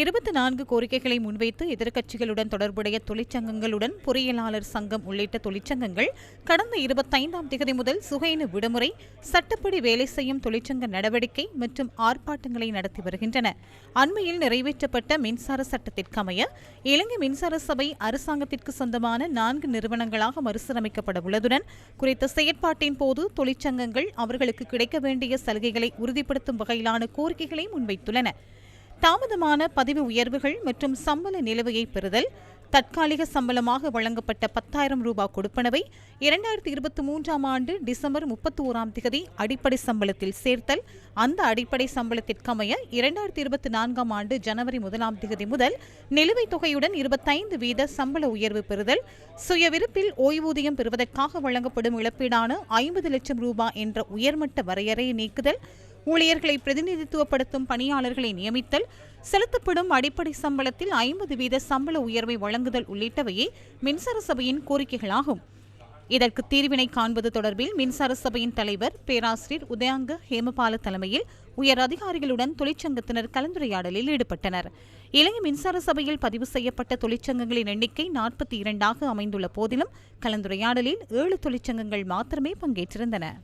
இருபத்தி நான்கு கோரிக்கைகளை முன்வைத்து எதிர்க்கட்சிகளுடன் தொடர்புடைய தொழிற்சங்கங்களுடன் பொறியியலாளர் சங்கம் உள்ளிட்ட தொழிற்சங்கங்கள் கடந்த இருபத்தைந்தாம் தேதி முதல் சுகையின விடுமுறை சட்டப்படி வேலை செய்யும் தொழிற்சங்க நடவடிக்கை மற்றும் ஆர்ப்பாட்டங்களை நடத்தி வருகின்றன. அண்மையில் நிறைவேற்றப்பட்ட மின்சார சட்டத்திற்கமைய இலங்கை மின்சார சபை அரசாங்கத்திற்கு சொந்தமான நான்கு நிறுவனங்களாக மறுசீரமைக்கப்பட உள்ளதுடன் குறித்த செயற்பாட்டின் போது தொழிற்சங்கங்கள் அவர்களுக்கு கிடைக்க வேண்டிய சலுகைகளை உறுதிப்படுத்தும் வகையிலான கோரிக்கைகளை முன்வைத்துள்ளன. தாமதமான பதிவு உயர்வுகள் மற்றும் சம்பள நிலுவையை பெறுதல் தற்காலிக சம்பளமாக வழங்கப்பட்ட பத்தாயிரம் ரூபாய் கொடுப்பனவை இரண்டாயிரத்தி இருபத்தி மூன்றாம் ஆண்டு டிசம்பர் முப்பத்தி ஓராம் தேதி அடிப்படை சம்பளத்தில் சேர்த்தல். அந்த அடிப்படை சம்பளத்திற்கமைய இரண்டாயிரத்தி இருபத்தி நான்காம் ஆண்டு ஜனவரி முதலாம் தேதி முதல் நிலுவைத் தொகையுடன் இருபத்தைந்து வீத சம்பள உயர்வு பெறுதல். சுயவிருப்பில் ஓய்வூதியம் பெறுவதற்காக வழங்கப்படும் இழப்பீடான ஐம்பது லட்சம் ரூபாய் என்ற உயர்மட்ட வரையறையை நீக்குதல். ஊழியர்களை பிரதிநிதித்துவப்படுத்தும் பணியாளர்களை நியமித்தல் செலுத்தப்படும் அடிப்படை சம்பளத்தில் ஐம்பது வீத சம்பள உயர்வை வழங்குதல் உள்ளிட்டவையே மின்சார சபையின் கோரிக்கைகளாகும். இதற்கு தீர்வினை காண்பது தொடர்பில் மின்சார சபையின் தலைவர் பேராசிரியர் உதயாங்க ஹேமபால தலைமையில் உயர் அதிகாரிகளுடன் தொழிற்சங்கத்தினர் கலந்துரையாடலில் ஈடுபட்டனர். இலங்கை மின்சார சபையில் பதிவு செய்யப்பட்ட தொழிற்சங்கங்களின் எண்ணிக்கை நாற்பத்தி இரண்டாக அமைந்துள்ள போதிலும் கலந்துரையாடலில் ஏழு தொழிற்சங்கங்கள் மாத்திரமே பங்கேற்றிருந்தன.